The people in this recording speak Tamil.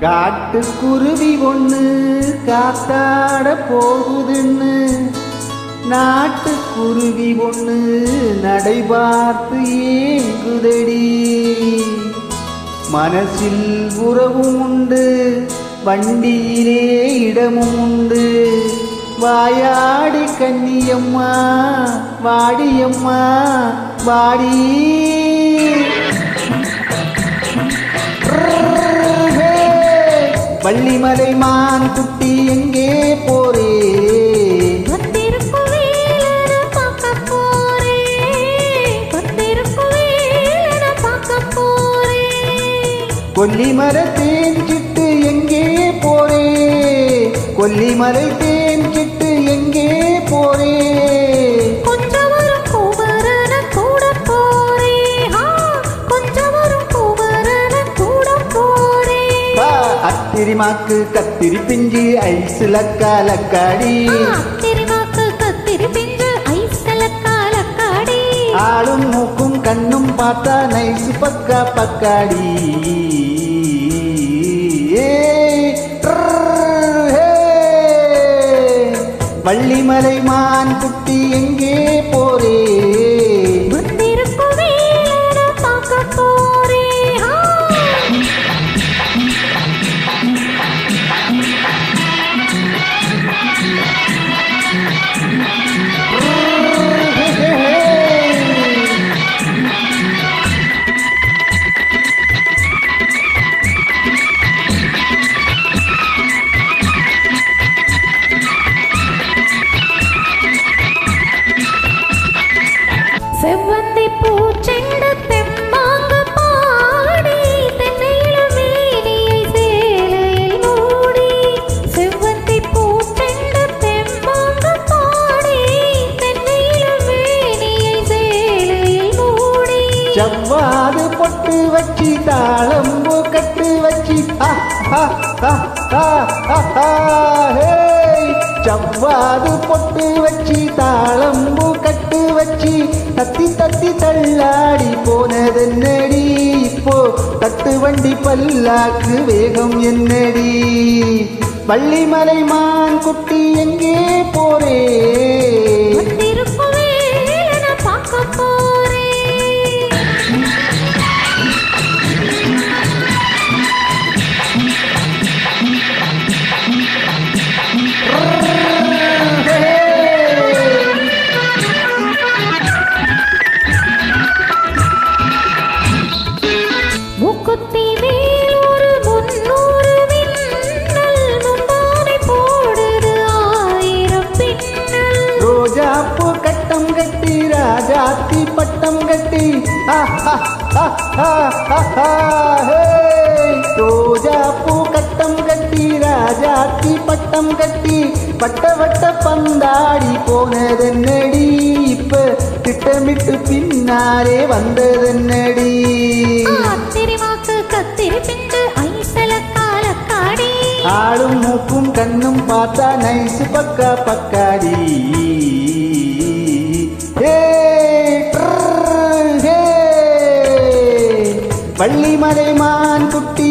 காட்டுக்குருவி ஒன்று காத்தாட போகுதுன்னு. நாட்டுக்குருவி ஒன்று நடை பார்த்து ஏங்குதடி. மனசில் உறவும் உண்டு வண்டியிலே இடமும் உண்டு. வாயாடி கன்னியம்மா வாடியம்மா வாடி. வள்ளிமலை மான் குட்டி எங்கே போரே கொல்லிமலை தேன் கிட்டு எங்கே போரே கொல்லிமலை தேன் கிட்டு எங்கே போரே அத்திரிமாக்கு கத்திரி பிஞ்சு ஐசுல கலக்காடி ஆ, திருநாக்கு கத்திரி பிஞ்சு ஐசலக்காலக்காடி. ஆளும் மூக்கும் கண்ணும் பார்த்தா நைசு பக்கா பக்காடி. வள்ளிமலை மான் குட்டி எங்கே போரே செவ்வந்தி பூச்செண்டு தெம்மாங்க பாடி தென்னையில மேனியை சேலையில் மூடி செவ்வந்தி பூச்செண்டு தெம்மாங்க பாடி தென்னையில மேனியை சேலையில் மூடி செவ்வாது பொட்டு வச்சு தாளம்பு கட்டு வச்சு ஆ, ஆ, ஆ, ஆ, ஆ, ஆ, ஹேய். சவ்வாது பொட்டு வச்சு தாளம்பு கட்டு வச்சு தத்தி தத்தி தள்ளாடி போனதென்னடி இப்போ? தட்டு வண்டி பல்லாக்கு வேகம் என்னடி? வள்ளிமலை மான் குட்டி எங்கே போறே? வந்திருக்கும் பார்க்க போறேன் ரோஜாப்பூ கட்டம் கட்டி ராஜாத்தி பட்டம் கட்டி பட்ட வட்ட பந்தாடி போனதென்னடி இப்ப திட்டமிட்டு பின்னாலே வந்ததென்னடி ஆத்திரிமாக்கு கத்திரி பிஞ்சு ஆளும் மூக்கும் கண்ணும் பார்த்தா நைசு வள்ளிமலை மான் குட்டி